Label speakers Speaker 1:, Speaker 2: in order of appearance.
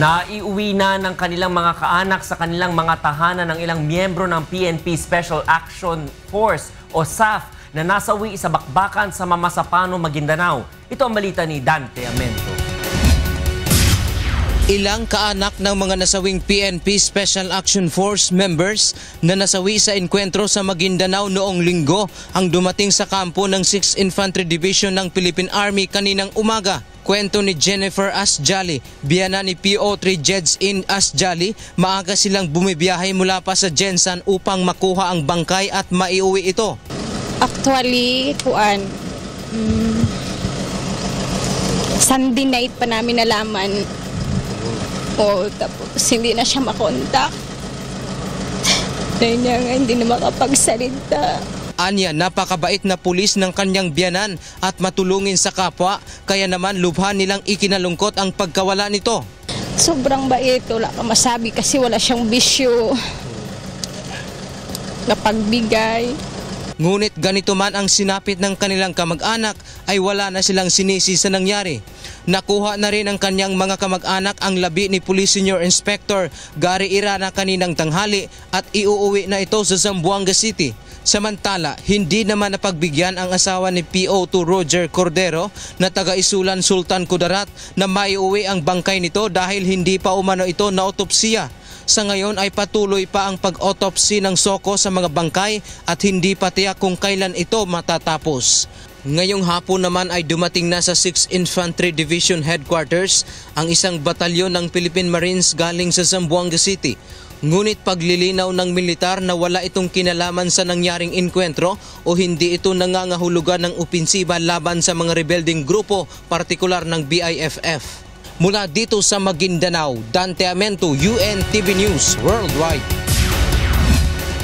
Speaker 1: Naiuwi na ng kanilang mga kaanak sa kanilang mga tahanan ng ilang miyembro ng PNP Special Action Force o SAF na nasawi sa bakbakan sa Mamasapano, Maguindanao. Ito ang balita ni Dante Amento.
Speaker 2: Ilang kaanak ng mga nasawing PNP Special Action Force members na nasawi sa enkwentro sa Maguindanao noong linggo ang dumating sa kampo ng 6th Infantry Division ng Philippine Army kaninang umaga. Kwento ni Jennifer Asjali, biyana ni PO3 Jeds in Asjali, maaga silang bumibiyahe mula pa sa Jensan upang makuha ang bangkay at maiuwi ito.
Speaker 3: Actually, kuan, mm, Sunday night pa namin nalaman. O, tapos hindi na siya makontak. Dahil niya nga hindi na makapagsalita.
Speaker 2: Anya, napakabait na pulis ng kanyang biyanan at matulungin sa kapwa, kaya naman lubha nilang ikinalungkot ang pagkawala nito.
Speaker 3: Sobrang bait, wala ka masabi kasi wala siyang bisyo. Napagbigay.
Speaker 2: Ngunit ganito man ang sinapit ng kanilang kamag-anak ay wala na silang sinisi sa nangyari. Nakuha na rin ng kanyang mga kamag-anak ang labi ni Police Senior Inspector Gary Irana kaninang tanghali at iuuwi na ito sa Zamboanga City. Samantala, hindi naman napagbigyan ang asawa ni PO2 Roger Cordero na taga-isulan Sultan Kudarat na maiuwi ang bangkay nito dahil hindi pa umano ito na autopsiya. Sa ngayon ay patuloy pa ang pag-autopsy ng soko sa mga bangkay at hindi pa tiyak kung kailan ito matatapos. Ngayong hapon naman ay dumating na sa 6th Infantry Division Headquarters ang isang batalyon ng Philippine Marines galing sa Zamboanga City. Ngunit paglilinaw ng militar na wala itong kinalaman sa nangyaring inkwentro o hindi ito nangangahulugan ng opensiba laban sa mga rebelding grupo, partikular ng BIFF. Mula dito sa Maguindanao, Dante Amento, UNTV News Worldwide.